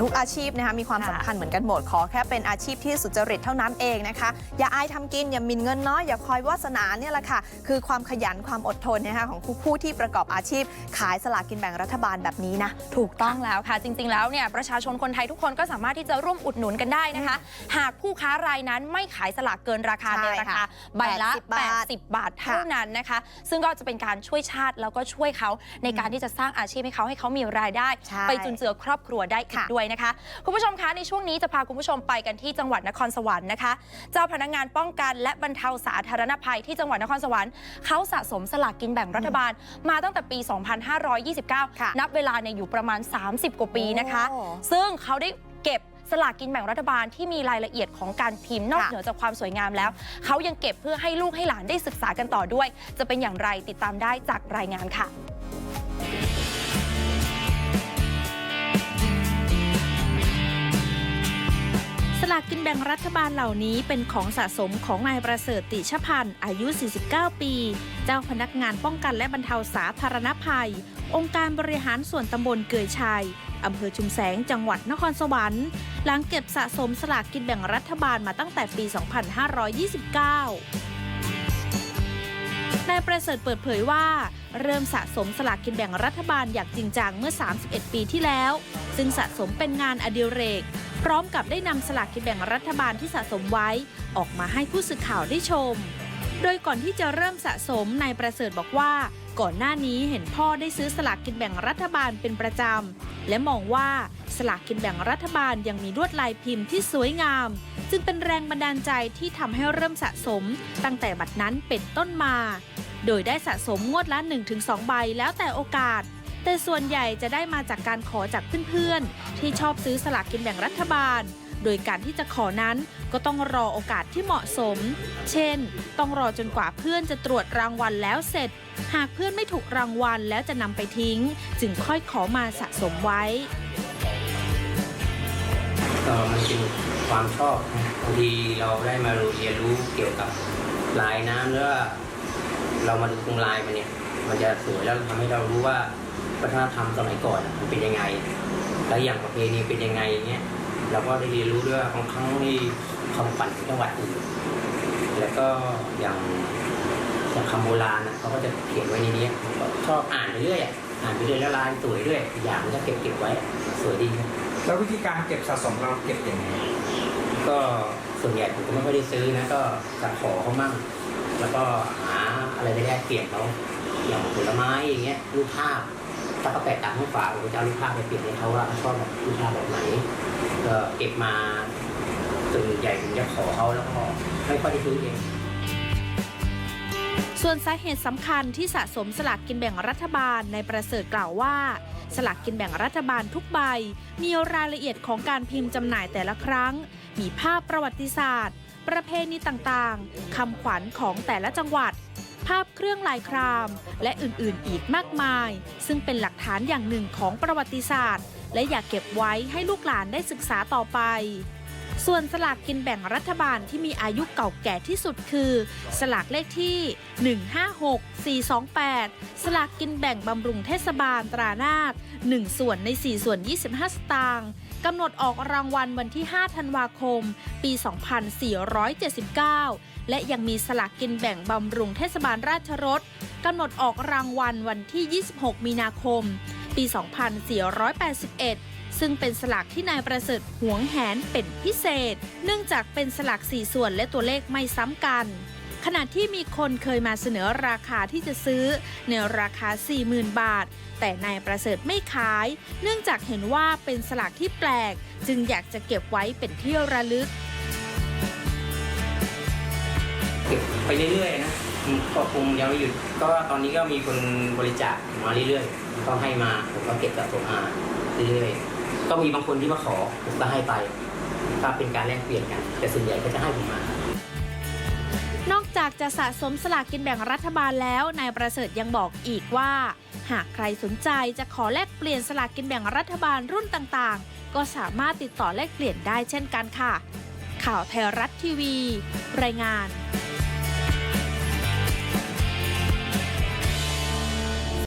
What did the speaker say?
ทุกอาชีพนะคะมีความค่ะสำคัญเหมือนกันหมดขอแค่เป็นอาชีพที่สุจริตเท่านั้นเองนะคะ อย่าอายทำกินอย่าหมินเงินน้อยอย่าคอยวาสนาเนี่ยแหละค่ะ คือความขยันความอดทนนะคะของผู้ผู้ที่ประกอบอาชีพ ขายสลากกินแบ่งรัฐบาลแบบนี้นะถูกต้องแล้วค่ะ จริง ๆ แล้วเนี่ยประชาชนคนไทยทุกคนก็สามารถที่จะร่วมอุดหนุนกันได้นะคะ หากผู้ค้ารายนั้นไม่ขายสลากเกินราคาใช่ในราคาค่ะใบละ80บาท80 บาทเท่านั้นนะคะ ซึ่งก็จะเป็นการช่วยชาติแล้วก็ช่วยเขาในการที่จะสร้างอาชีพให้เขาให้เขามีรายได้ใช่ไปจุนเจือครอบครัวได้อีกค่ะด้วยนะคะ คุณผู้ชมคะในช่วงนี้จะพาคุณผู้ชมไปกันที่จังหวัดนครสวรรค์นะคะ เจ้าพนักงานป้องกันและบรรเทาสาธารณภัยที่จังหวัดนครสวรรค์เขาสะสมสลากกินแบ่งรัฐบาล มาตั้งแต่ปี 2529ค่ะนับเวลาเนี่ยอยู่ประมาณ 30 กว่าปีนะคะโอ้ซึ่งเขาได้เก็บสลากกินแบ่งรัฐบาลที่มีรายละเอียดของการพิมพ์นอกค่ะเหนือจากความสวยงามแล้ว เขายังเก็บเพื่อให้ลูกให้หลานได้ศึกษากันต่อด้วย จะเป็นอย่างไรติดตามได้จากรายงานค่ะ สลากกินแบ่งรัฐบาลเหล่านี้เป็นของสะสมของนายประเสริฐติชพันธ์อายุ 49 ปี เจ้าพนักงานป้องกันและบรรเทาสาธารณภัย องค์การบริหารส่วนตำบลเกยชัยอำเภอชุมแสงจังหวัดนครสวรรค์ หลังเก็บสะสมสลากกินแบ่งรัฐบาลมาตั้งแต่ปี 2529นายประเสริฐเปิดเผยว่า เริ่มสะสมสลากกินแบ่งรัฐบาลอย่างจริงจังเมื่อ 31 ปีที่แล้ว ซึ่งสะสมเป็นงานอดิเรก ร้อมกับได้นำสลากกินแบ่งรัฐบาลที่สะสมไว้ ออกมาให้ผู้สื่อข่าวได้ชม โดยก่อนที่จะเริ่มสะสมนายประเสริฐบอกว่า ก่อนหน้านี้เห็นพ่อได้ซื้อสลากกินแบ่งรัฐบาลเป็นประจำ และมองว่าสลากกินแบ่งรัฐบาลยังมีลวดลายพิมพ์ที่สวยงาม จึงเป็นแรงบันดาลใจที่ทำให้เริ่มสะสม ตั้งแต่บัดนั้นเป็นต้นมา โดยได้สะสมงวดละ 1-2 ใบแล้วแต่โอกาส แต่ส่วนใหญ่จะได้มาจากการขอจากเพื่อนๆ ที่ชอบซื้อสลากกินแบ่งรัฐบาล โดยการที่จะขอนั้นก็ต้องรอโอกาสที่เหมาะสม เช่น ต้องรอจนกว่าเพื่อนจะตรวจรางวัลแล้วเสร็จ หากเพื่อนไม่ถูกรางวัลแล้วจะนำไปทิ้ง จึงค่อยขอมาสะสมไว้ก็มันเป็นความชอบนะบางทีเราได้มาเรียนรู้เกี่ยวกับลายน้ำหรือว่าเรามาดูตรงลายมันเนี่ย มันจะสวยแล้วทำให้เรารู้ว่า วัฒนธรรมสมัยก่อนมันเป็นยังไง แล้วอย่างประเพณีเป็นยังไงเงี้ยเราก็ได้เรียนรู้ด้วยว่าบางครั้งที่คำขวัญของจังหวัดอื่นแล้วก็อย่างจากคำโบราณนะเขาก็จะเขียนไว้ในนี้ผมก็ชอบอ่านไปเรื่อยอะอ่านไปเรื่อยแล้วลายสวยด้วยอีกอย่างมันก็เก็บเก็บไว้สวยดีครับแล้ววิธีการเก็บสะสมเราเก็บยังไงก็ส่วนใหญ่ผมก็ไม่ค่อยได้ซื้อนะก็จะขอเขามั่งแล้วก็หาอะไรไปแลกเปลี่ยนเขา อย่างผลไม้อย่างเงี้ยรูปภาพถ้าเขาแปะตามข้างฝาผมจะเอารูปภาพไปเปลี่ยนให้เขาว่าเขาชอบแบบรูปภาพแบบไหนก็เก็บมาส่วนใหญ่ผมจะขอเขาแล้วก็ไม่ค่อยได้ซื้อเองส่วนสาเหตุสำคัญที่สะสมสลากกินแบ่งรัฐบาลในประเสริฐกล่าวว่า สลากกินแบ่งรัฐบาลทุกใบ มีรายละเอียดของการพิมพ์จำหน่ายแต่ละครั้ง มีภาพประวัติศาสตร์ ประเพณีต่างๆคำขวัญของแต่ละจังหวัด ภาพเครื่องลายคราม และอื่นๆ อีกมากมาย ซึ่งเป็นหลักฐานอย่างหนึ่งของประวัติศาสตร์ และอยากเก็บไว้ให้ลูกหลานได้ศึกษาต่อไป ส่วนสลากกินแบ่งรัฐบาลที่มีอายุเก่าแก่ที่สุดคือ สลากเลขที่ 156 428 สลากกินแบ่งบำรุงเทศบาลตรานาถ1ส่วนใน 4 ส่วน 25 สตางค์ กำหนดออกรางวัลวันที่ 5 ธันวาคม ปี 2479 และยังมีสลากกินแบ่งบำรุงเทศบาลราชรถกำหนดออกรางวัลวันที่ 26 มีนาคม ปี 2481 ซึ่งเป็นสลากที่นายประเสริฐหวงแหนเป็นพิเศษ เนื่องจากเป็นสลากสี่ส่วนและตัวเลขไม่ซ้ำกัน ขณะที่มีคนเคยมาเสนอราคาที่จะซื้อในราคา 40,000 บาท แต่นายประเสริฐไม่ขาย เนื่องจากเห็นว่าเป็นสลากที่แปลก จึงอยากจะเก็บไว้เป็นที่ระลึก เก็บไปเรื่อยๆนะก็คงยังไม่หยุดก็ตอนนี้ก็มีคนบริจาคมาเรื่อยๆก็ให้มาผมก็เก็บสะสมมาเรื่อยๆก็มีบางคนที่มาขอผมก็ให้ไปก็เป็นการแลกเปลี่ยนกัน แต่ส่วนใหญ่ก็จะให้ผมมาากจะสะสมสลากกินแบ่งรัฐบาลแล้ว นายประเสริฐยังบอกอีกว่า หากใครสนใจจะขอแลกเปลี่ยนสลากกินแบ่งรัฐบาลรุ่นต่างๆ ก็สามารถติดต่อแลกเปลี่ยนได้เช่นกันค่ะ ข่าวไทยรัฐทีวี รายงาน